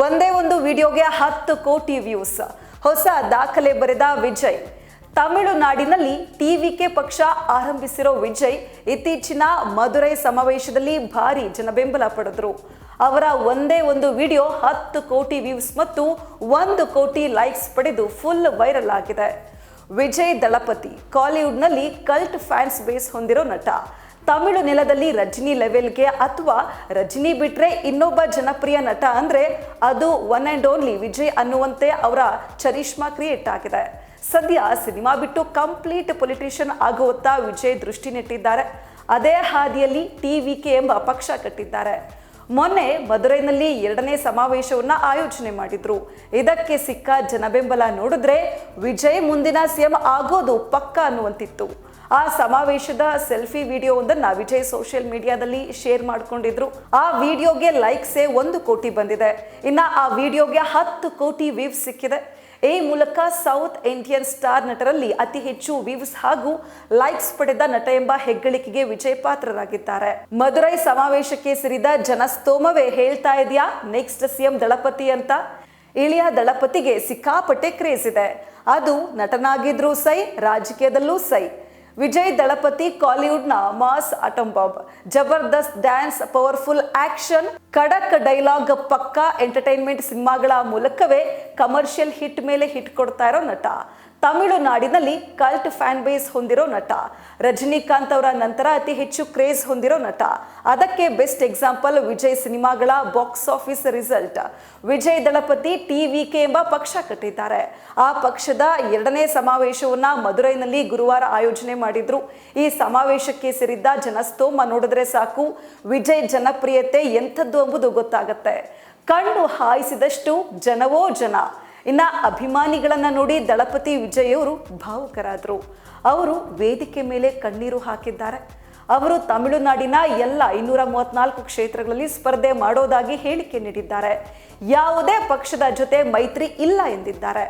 ಒಂದೇ ಒಂದು ವಿಡಿಯೋಗೆ ಹತ್ತು ಕೋಟಿ ವ್ಯೂಸ್. ಹೊಸ ದಾಖಲೆ ಬರೆದ ವಿಜಯ್. ತಮಿಳುನಾಡಿನಲ್ಲಿ ಟಿವಿಕೆ ಪಕ್ಷ ಆರಂಭಿಸಿರೋ ವಿಜಯ್ ಇತ್ತೀಚಿನ ಮಧುರೈ ಸಮಾವೇಶದಲ್ಲಿ ಭಾರಿ ಜನಬೆಂಬಲ ಪಡೆದರು. ಅವರ ಒಂದೇ ಒಂದು ವಿಡಿಯೋ ಹತ್ತು ಕೋಟಿ ವ್ಯೂಸ್ ಮತ್ತು ಒಂದು ಕೋಟಿ ಲೈಕ್ಸ್ ಪಡೆದು ಫುಲ್ ವೈರಲ್ ಆಗಿದೆ. ವಿಜಯ್ ದಳಪತಿ ಕಾಲಿವುಡ್ನಲ್ಲಿ ಕಲ್ಟ್ ಫ್ಯಾನ್ಸ್ ಬೇಸ್ ಹೊಂದಿರೋ ನಟ. ತಮಿಳು ನೆಲದಲ್ಲಿ ರಜನಿ ಲೆವೆಲ್ಗೆ ಅಥವಾ ರಜನಿ ಬಿಟ್ರೆ ಇನ್ನೊಬ್ಬ ಜನಪ್ರಿಯ ನಟ ಅಂದ್ರೆ ಅದು ಒನ್ ಅಂಡ್ ಓನ್ಲಿ ವಿಜಯ್ ಅನ್ನುವಂತೆ ಅವರ ಚರಿಷ್ಮಾ ಕ್ರಿಯೇಟ್ ಆಗಿದೆ. ಸದ್ಯ ಸಿನಿಮಾ ಬಿಟ್ಟು ಕಂಪ್ಲೀಟ್ ಪೊಲಿಟಿಷಿಯನ್ ಆಗುವತ್ತ ವಿಜಯ್ ದೃಷ್ಟಿ ನೆಟ್ಟಿದ್ದಾರೆ. ಅದೇ ಹಾದಿಯಲ್ಲಿ ಟಿವಿಕೆ ಎಂಬ ಪಕ್ಷ ಕಟ್ಟಿದ್ದಾರೆ. ಮೊನ್ನೆ ಮದುರೈನಲ್ಲಿ ಎರಡನೇ ಸಮಾವೇಶವನ್ನ ಆಯೋಜನೆ ಮಾಡಿದ್ರು. ಇದಕ್ಕೆ ಸಿಕ್ಕ ಜನಬೆಂಬಲ ನೋಡಿದ್ರೆ ವಿಜಯ್ ಮುಂದಿನ ಸಿಎಂ ಆಗೋದು ಪಕ್ಕ ಅನ್ನುವಂತಿತ್ತು. ಆ ಸಮಾವೇಶದ ಸೆಲ್ಫಿ ವಿಡಿಯೋ ಒಂದನ್ನು ವಿಜಯ್ ಸೋಷಿಯಲ್ ಮೀಡಿಯಾದಲ್ಲಿ ಶೇರ್ ಮಾಡಿಕೊಂಡಿದ್ರು. ಆ ವಿಡಿಯೋಗೆ ಲೈಕ್ಸೇ ಒಂದು ಕೋಟಿ ಬಂದಿದೆ. ಇನ್ನ ಆ ವಿಡಿಯೋಗೆ ಹತ್ತು ಕೋಟಿ ವೀವ್ ಸಿಕ್ಕಿದೆ. ಈ ಮೂಲಕ ಸೌತ್ ಇಂಡಿಯನ್ ಸ್ಟಾರ್ ನಟರಲ್ಲಿ ಅತಿ ಹೆಚ್ಚು ವ್ಯೂಸ್ ಹಾಗೂ ಲೈಕ್ಸ್ ಪಡೆದ ನಟ ಎಂಬ ಹೆಗ್ಗಳಿಕೆಗೆ ವಿಜಯ್ ಪಾತ್ರರಾಗಿದ್ದಾರೆ. ಮಧುರೈ ಸಮಾವೇಶಕ್ಕೆ ಸೇರಿದ ಜನಸ್ತೋಮವೇ ಹೇಳ್ತಾ ಇದೆಯಾ? ನೆಕ್ಸ್ಟ್ ಸಿಎಂ ದಳಪತಿ ಅಂತ. ಇಳಿಯ ದಳಪತಿಗೆ ಸಿಕ್ಕಾಪಟ್ಟೆ ಕ್ರೇಜ್ ಇದೆ. ಅದು ನಟನಾಗಿದ್ರೂ ಸೈ, ರಾಜಕೀಯದಲ್ಲೂ ಸೈ. ವಿಜಯ್ ದಳಪತಿ ಕಾಲಿವುಡ್ನ ಮಾಸ್ ಅಟಂಬಾಬ್, ಜಬರ್ದಸ್ತ್ ಡ್ಯಾನ್ಸ್, ಪವರ್ಫುಲ್ ಆಕ್ಷನ್ ಖಡಕ್ ಡೈಲಾಗ್, ಪಕ್ಕಾ ಎಂಟರ್ಟೈನ್ಮೆಂಟ್ ಸಿನಿಮಾಗಳ ಮೂಲಕವೇ ಕಮರ್ಷಿಯಲ್ ಹಿಟ್ ಮೇಲೆ ಹಿಟ್ ಕೊಡ್ತಾ ಇರೋ ನಟ. ತಮಿಳುನಾಡಿನಲ್ಲಿ ಕಲ್ಟ್ ಫ್ಯಾನ್ ಬೇಸ್ ಹೊಂದಿರೋ ನಟ. ರಜನಿಕಾಂತ್ ಅವರ ನಂತರ ಅತಿ ಹೆಚ್ಚು ಕ್ರೇಜ್ ಹೊಂದಿರೋ ನಟ. ಅದಕ್ಕೆ ಬೆಸ್ಟ್ ಎಕ್ಸಾಂಪಲ್ ವಿಜಯ್ ಸಿನಿಮಾಗಳ box office result. Vijay Thalapathy TVK ಎಂಬ ಪಕ್ಷ ಕಟ್ಟಿದ್ದಾರೆ. ಆ ಪಕ್ಷದ ಎರಡನೇ ಸಮಾವೇಶವನ್ನ ಮಧುರೈನಲ್ಲಿ ಗುರುವಾರ ಆಯೋಜನೆ ಮಾಡಿದ್ರು. ಈ ಸಮಾವೇಶಕ್ಕೆ ಸೇರಿದ್ದ ಜನಸ್ತೋಮ ನೋಡಿದ್ರೆ ಸಾಕು. ವಿಜಯ್ ಜನಪ್ರಿಯತೆ ಎಂಥದ್ದು ಎಂಬುದು ಗೊತ್ತಾಗತ್ತೆ. ಕಣ್ಣು ಹಾಯಿಸಿದಷ್ಟು ಜನವೋ ಜನ. ಇನ್ನ ಅಭಿಮಾನಿಗಳನ್ನ ನೋಡಿ ದಳಪತಿ ವಿಜಯ್ ಅವರು ಭಾವುಕರಾದರು. ಅವರು ವೇದಿಕೆ ಮೇಲೆ ಕಣ್ಣೀರು ಹಾಕಿದ್ದಾರೆ. ಅವರು ತಮಿಳುನಾಡಿನ ಎಲ್ಲ ಇನ್ನೂರ ಮೂವತ್ನಾಲ್ಕು ಕ್ಷೇತ್ರಗಳಲ್ಲಿ ಸ್ಪರ್ಧೆ ಮಾಡೋದಾಗಿ ಹೇಳಿಕೆ ನೀಡಿದ್ದಾರೆ. ಯಾವುದೇ ಪಕ್ಷದ ಜೊತೆ ಮೈತ್ರಿ ಇಲ್ಲ ಎಂದಿದ್ದಾರೆ.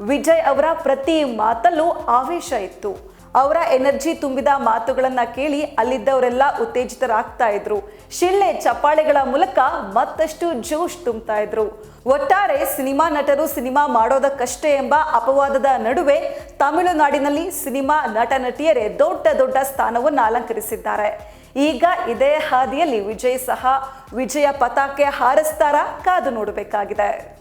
ವಿಜಯ್ ಅವರ ಪ್ರತಿ ಮಾತಲ್ಲೂ ಆವೇಶ ಇತ್ತು. ಅವರ ಎನರ್ಜಿ ತುಂಬಿದ ಮಾತುಗಳನ್ನ ಕೇಳಿ ಅಲ್ಲಿದ್ದವರೆಲ್ಲ ಉತ್ತೇಜಿತರಾಗ್ತಾ ಇದ್ರು. ಶಿಳ್ಳೆ ಚಪ್ಪಾಳೆಗಳ ಮೂಲಕ ಮತ್ತಷ್ಟು ಜೋಶ್ ತುಂಬ್ತಾ ಇದ್ರು. ಒಟ್ಟಾರೆ ಸಿನಿಮಾ ನಟರು ಸಿನಿಮಾ ಮಾಡೋದಕ್ಕಷ್ಟೇ ಎಂಬ ಅಪವಾದದ ನಡುವೆ ತಮಿಳುನಾಡಿನಲ್ಲಿ ಸಿನಿಮಾ ನಟ ನಟಿಯರೇ ದೊಡ್ಡ ದೊಡ್ಡ ಸ್ಥಾನವನ್ನು ಅಲಂಕರಿಸಿದ್ದಾರೆ. ಈಗ ಇದೇ ಹಾದಿಯಲ್ಲಿ ವಿಜಯ್ ಸಹ ವಿಜಯ ಪತಾಕೆ ಹಾರಿಸ್ತಾರ ಕಾದು ನೋಡಬೇಕಾಗಿದೆ.